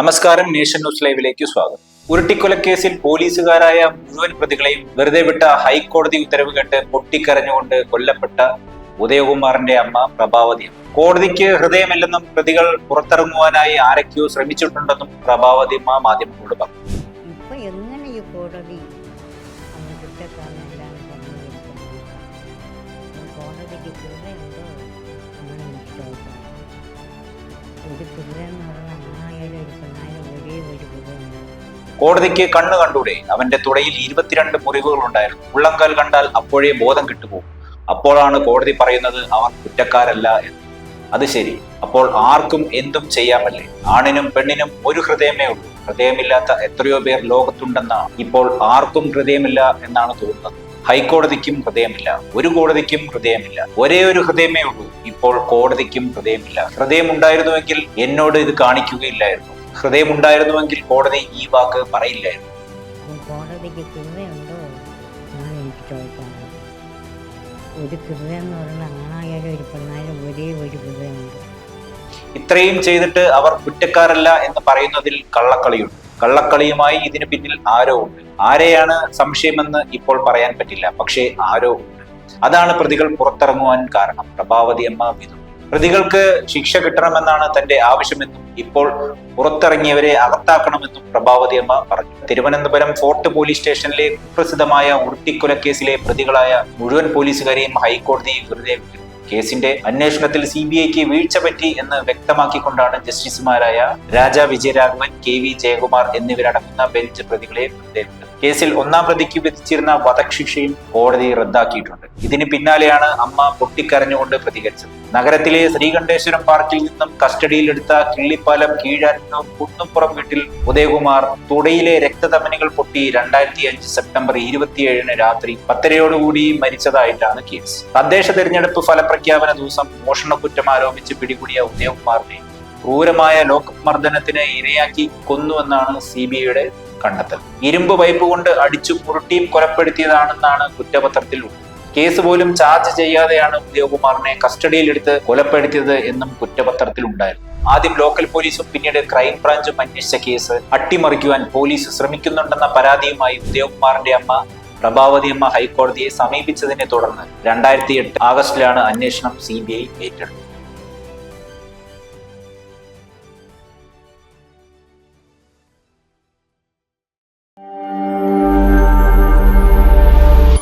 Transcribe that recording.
നമസ്കാരം nation news ലൈവിലേക്ക് സ്വാഗതം. ഉരുട്ടിക്കൊലക്കേസിൽ പോലീസുകാരായ മുഴുവൻ പ്രതികളെയും വെറുതെ വിട്ട ഹൈക്കോടതി ഉത്തരവ് കേട്ട് പൊട്ടിക്കരഞ്ഞുകൊണ്ട് കൊല്ലപ്പെട്ട ഉദയകുമാറിന്റെ അമ്മ പ്രഭാവതി. കോടതിക്ക് ഹൃദയമില്ലെന്നും പ്രതികൾ പുറത്തിറങ്ങുവാനായി ആരൊക്കെയോ ശ്രമിച്ചിട്ടുണ്ടെന്നും പ്രഭാവതി അമ്മ മാധ്യമങ്ങളോട് പറഞ്ഞു. ഇപ്പൊ എങ്ങനെ ഈ കോടതി കോടതിക്ക് കോടതിക്ക് കണ്ണു കണ്ടൂടെ. അവന്റെ തുടയിൽ ഇരുപത്തിരണ്ട് മുറിവുകൾ ഉണ്ടായിരുന്നു ഉള്ളംകാൽ കണ്ടാൽ അപ്പോഴേ ബോധം കിട്ടുപോകും. അപ്പോഴാണ് കോടതി പറയുന്നത് അവർ കുറ്റക്കാരല്ല എന്ന്. അത് ശരി. അപ്പോൾ ആർക്കും എന്തും ചെയ്യാമല്ലേ? ആണിനും പെണ്ണിനും ഒരു ഹൃദയമേ ഉള്ളൂ. ഹൃദയമില്ലാത്ത എത്രയോ പേർ ലോകത്തുണ്ടെന്നാണ്. ഇപ്പോൾ ആർക്കും ഹൃദയമില്ല എന്നാണ് തോന്നുന്നത്. ഹൈക്കോടതിക്കും ഹൃദയമില്ല. ഒരു കോടതിക്കും ഹൃദയമില്ല. ഒരേ ഒരു ഹൃദയമേ ഉള്ളൂ. ഇപ്പോൾ കോടതിക്കും ഹൃദയമില്ല. ഹൃദയം ഉണ്ടായിരുന്നുവെങ്കിൽ എന്നോട് ഇത് കാണിക്കുകയില്ലായിരുന്നു. ഹൃദയമുണ്ടായിരുന്നുവെങ്കിൽ കോടതി ഈ വാക്ക് പറയില്ലായിരുന്നു. കോടതിക്ക് എന്നാണ് എനിക്ക് ഒരു എന്ന് ആണായാലും ഒരു പെണ്ണായാലും ഒരേ ഒരു കൃതയുണ്ട് ഇത്രയും ചെയ്തിട്ട് അവർ കുറ്റക്കാരല്ല എന്ന് പറയുന്നതിൽ കള്ളക്കളിയുണ്ട്. കള്ളക്കളിയുമായി ഇതിനു പിന്നിൽ ആരോ ഉണ്ട്. ആരെയാണ് സംശയമെന്ന് ഇപ്പോൾ പറയാൻ പറ്റില്ല. പക്ഷേ ആരോ ഉണ്ട്. അതാണ് പ്രതികൾ പുറത്തിറങ്ങുവാൻ കാരണം. പ്രഭാവതി അമ്മ വിധു. പ്രതികൾക്ക് ശിക്ഷ കിട്ടണമെന്നാണ് തന്റെ ആവശ്യമെന്നും ഇപ്പോൾ പുറത്തിറങ്ങിയവരെ അകത്താക്കണമെന്നും പ്രഭാവതി അമ്മ പറഞ്ഞു. തിരുവനന്തപുരം ഫോർട്ട് പോലീസ് സ്റ്റേഷനിലെ കുപ്രസിദ്ധമായ ഉരുട്ടിക്കൊലക്കേസിലെ പ്രതികളായ മുഴുവൻ പോലീസുകാരെയും ഹൈക്കോടതി വെറുതെ കേസിന്റെ അന്വേഷണത്തിൽ സി ബി ഐക്ക് വീഴ്ച പറ്റി എന്ന് വ്യക്തമാക്കിക്കൊണ്ടാണ് ജസ്റ്റിസുമാരായ രാജ വിജയരാഘവൻ കെ വി ജയകുമാർ എന്നിവരടങ്ങുന്ന ബെഞ്ച് പ്രതികളെ വെറുതെ കേസിൽ ഒന്നാം പ്രതിക്ക് വിധിച്ചിരുന്ന വധശിക്ഷയും കോടതി റദ്ദാക്കിയിട്ടുണ്ട്. ഇതിന് പിന്നാലെയാണ് അമ്മ പൊട്ടിക്കരഞ്ഞുകൊണ്ട് പ്രതികരിച്ചത്. നഗരത്തിലെ ശ്രീകണ്ഠേശ്വരം പാർക്കിൽ നിന്നും കസ്റ്റഡിയിലെടുത്ത കിള്ളിപ്പാലം കീഴാറ്റൂർ കുന്നുംപുറം വീട്ടിൽ ഉദയകുമാർ തുടയിലെ രക്തധമനികൾ പൊട്ടി രണ്ടായിരത്തി അഞ്ച് സെപ്റ്റംബർ ഇരുപത്തിയേഴിന് രാത്രി പത്തരയോടുകൂടി മരിച്ചതായിട്ടാണ് കേസ്. തദ്ദേശ തെരഞ്ഞെടുപ്പ് ഫലപ്രഖ്യാപന ദിവസം മോഷണക്കുറ്റം ആരോപിച്ച് പിടികൂടിയ ഉദയകുമാറിനെ ക്രൂരമായ ലോക്കപ്പ് മർദ്ദനത്തിന് ഇരയാക്കി കൊന്നുവെന്നാണ് സി ബി ഐയുടെ കണ്ടെത്തൽ. ഇരുമ്പ് പൈപ്പ് കൊണ്ട് അടിച്ചു പുരുട്ടിയും കൊലപ്പെടുത്തിയതാണെന്നാണ് കുറ്റപത്രത്തിൽ ഉള്ളത് കേസ് പോലും ചാർജ് ചെയ്യാതെയാണ് ഉദയകുമാറിനെ കസ്റ്റഡിയിലെടുത്ത് കൊലപ്പെടുത്തിയത് എന്നും കുറ്റപത്രത്തിൽ ഉണ്ടായിരുന്നു. ആദ്യം ലോക്കൽ പോലീസും പിന്നീട് ക്രൈംബ്രാഞ്ചും അന്വേഷിച്ച കേസ് അട്ടിമറിക്കുവാൻ പോലീസ് ശ്രമിക്കുന്നുണ്ടെന്ന പരാതിയുമായി ഉദയകുമാറിന്റെ അമ്മ പ്രഭാവതി അമ്മ ഹൈക്കോടതിയെ സമീപിച്ചതിനെ തുടർന്ന് രണ്ടായിരത്തി എട്ട് ആഗസ്റ്റിലാണ് അന്വേഷണം സി ബി ഐ ഏറ്റെടുത്തത്.